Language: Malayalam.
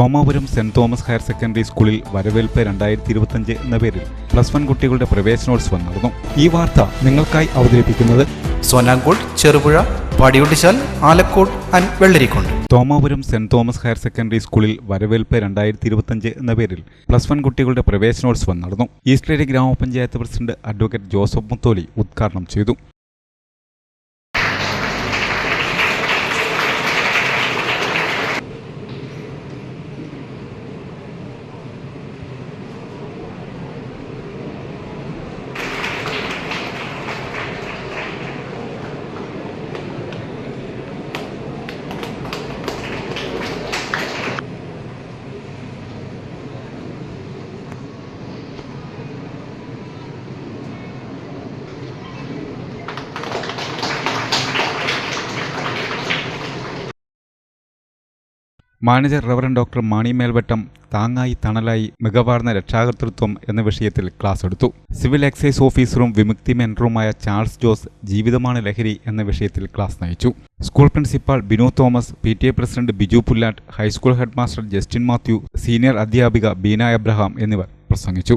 Thomapuram saint Thomas higher secondary സ്കൂളിൽ വരവേൽപ്പ് രണ്ടായിരത്തി ഇരുപത്തിയഞ്ച് എന്ന പേരിൽ പ്ലസ് വൺ കുട്ടികളുടെ പ്രവേശനോത്സവം നടന്നു. ഈ വാർത്ത നിങ്ങൾക്കായി അവതരിപ്പിക്കുന്നത് Sonankode Cherupuzha Padiyotchal Alakode and Vellarikode Thomapuram saint Thomas higher secondary സ്കൂളിൽ വരവേൽപ്പ് രണ്ടായിരത്തി ഇരുപത്തിയഞ്ച് എന്ന പേരിൽ പ്ലസ് വൺ കുട്ടികളുടെ പ്രവേശനോത്സവം നടന്നു. ഈസ്റ്റേരി ഗ്രാമപഞ്ചായത്ത് പ്രസിഡന്റ് അഡ്വക്കേറ്റ് ജോസഫ് മുത്തോലി ഉദ്ഘാടനം ചെയ്തു. Manager reverend doctor Mani Melvattam താങ്ങായി തണലായി മികവാർന്ന രക്ഷാകർതൃത്വം എന്ന വിഷയത്തിൽ ക്ലാസ് എടുത്തു. സിവിൽ എക്സൈസ് ഓഫീസറും വിമുക്തി മെന്ററുമായ ചാൾസ് ജോസ് ജീവിതമാണ് ലഹരി എന്ന വിഷയത്തിൽ ക്ലാസ് നയിച്ചു. School principal Binu Thomas P T A president Biju Pullattu high school headmaster Justin Mathew senior അധ്യാപിക ബീന എബ്രഹാം എന്നിവർ പ്രസംഗിച്ചു.